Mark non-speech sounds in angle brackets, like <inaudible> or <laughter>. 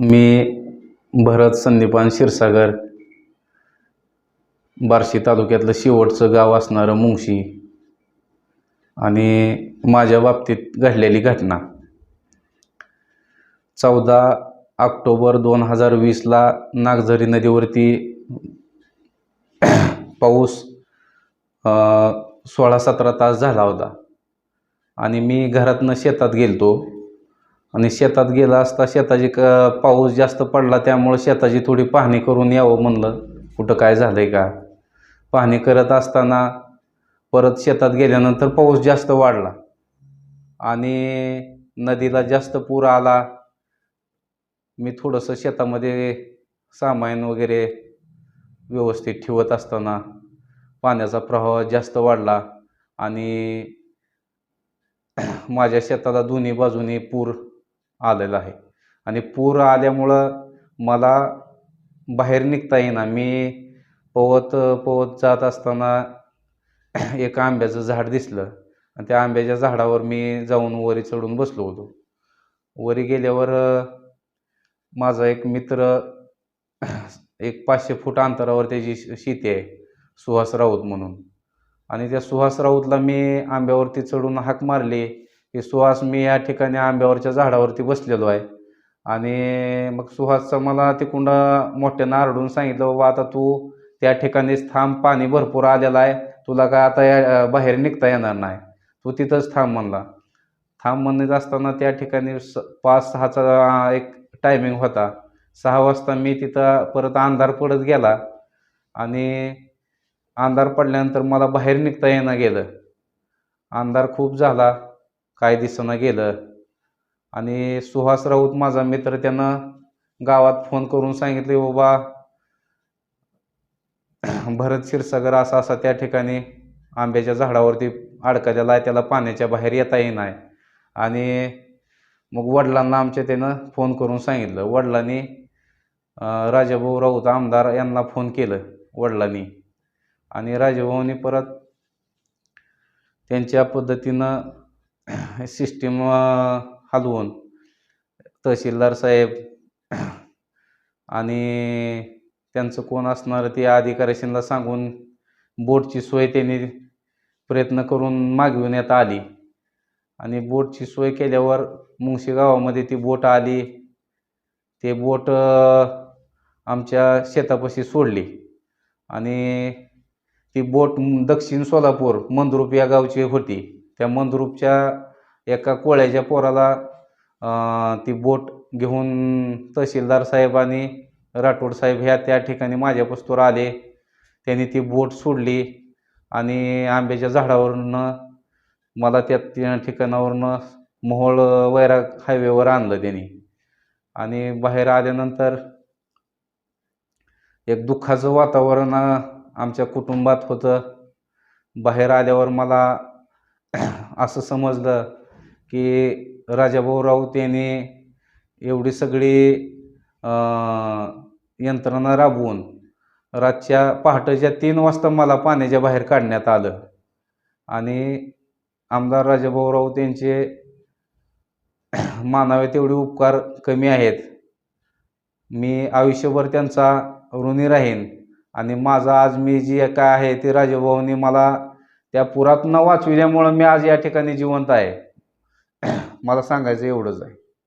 मी भरत संदीपान क्षीरसागर बार्शी तालुक्यातलं शेवटचं गाव असणारं मुंगशी आणि माझ्या बाबतीत घडलेली घटना. चौदा ऑक्टोबर दोन हजार वीसला नागझरी नदीवरती <clears throat> पाऊस सोळा सतरा तास झाला होता आणि मी घरातनं शेतात गेलतो. आणि शेतात गेला असता शेताची क पाऊस जास्त पडला त्यामुळं शेताची थोडी पाहणी करून यावं म्हणलं. कुठं काय झालं आहे का? पाहणी करत असताना परत शेतात गेल्यानंतर पाऊस जास्त वाढला. आणि नदीला जास्त पूर आला. मी थोडंसं शेतामध्ये सामान वगैरे व्यवस्थित ठेवत असताना पाण्याचा प्रवाह जास्त वाढला. आणि <clears throat> माझ्या शेताला दोन्ही बाजूनी पूर आलेला आहे. आणि पूर आल्यामुळं मला बाहेर निघता येईना. मी पोवत पोवत जात असताना <clears throat> एक आंब्याचं झाड दिसलं. आणि त्या आंब्याच्या झाडावर मी जाऊन वरी चढून बसलो होतो. वरी गेल्यावर माझा एक मित्र <clears throat> एक पाचशे फूट अंतरावर त्याची शेती आहे सुहास राऊत म्हणून. आणि त्या सुहास राऊतला मी आंब्यावरती चढून हाक मारली. की सुहास मी या ठिकाणी आंब्यावरच्या झाडावरती बसलेलो आहे. आणि मग सुहासचं मला तिकडं मोठ्यानं आरडून सांगितलं बाबा आता तू त्या ठिकाणीच थांब पाणी भरपूर आलेलं आहे. तुला काय आता या बाहेर निघता येणार नाही. तू तिथंच थांब म्हणला. थांब म्हणत असताना त्या ठिकाणी स पाच सहाचा एक टायमिंग होता. सहा वाजता मी तिथं परत अंधार पडत गेला. आणि अंधार पडल्यानंतर मला बाहेर निघता येणं गेलं. अंधार खूप झाला. काय दिसना गेलं. आणि सुहास राऊत माझा मित्र त्यानं गावात फोन करून सांगितले बाबा भरत क्षीरसागर असा असा त्या ठिकाणी आंब्याच्या झाडावरती अडकलेला आहे त्याला पाण्याच्या बाहेर येता येईना आणि मग वडिलांना आमच्या त्यानं फोन करून सांगितलं. वडिलांनी राजाभाऊ राऊत आमदार यांना फोन केलं वडिलांनी. आणि राजाभाऊनी परत त्यांच्या पद्धतीनं सिस्टीम हलवून. तहसीलदार साहेब आणि त्यांचं कोण असणार ते अधिकाऱ्याशींना सांगून बोटची सोय त्यांनी प्रयत्न करून मागविण्यात आली. आणि बोटची सोय केल्यावर मुंगशी गावामध्ये ती बोट आली. ते बोट आमच्या शेतापाशी सोडली. आणि ती बोट दक्षिण सोलापूर मंद्रुप या गावची होती. त्या मंद्रुपच्या एका कोळ्याच्या पोराला ती बोट घेऊन तहसीलदार साहेब आणि राठोड साहेब ह्या त्या ठिकाणी माझ्या पस्तूर आले. त्यांनी ती बोट सोडली आणि आंब्याच्या झाडावरनं मला त्या ठिकाणावरनं मोहोळ वैराग हायवेवर आणलं त्यांनी. आणि बाहेर आल्यानंतर एक दुःखाचं वातावरण आमच्या कुटुंबात होतं. बाहेर आल्यावर मला <clears throat> असं समजलं की राजाभाऊ राऊत यांनी एवढी सगळी यंत्रणा राबवून रातच्या पहाटेच्या तीन वाजता मला पाण्याच्या बाहेर काढण्यात आलं. आणि आमदार राजाभाऊ राऊत यांचे <clears throat> मानावे तेवढे उपकार कमी आहेत. मी आयुष्यभर त्यांचा ऋणी राहीन आणि माझं आज मी जी काय आहे ते राजाभाऊनी मला त्या पुरात न वाचविल्यामुळं मी आज या ठिकाणी जिवंत आहे. <clears throat> मला सांगायचं एवढंच आहे.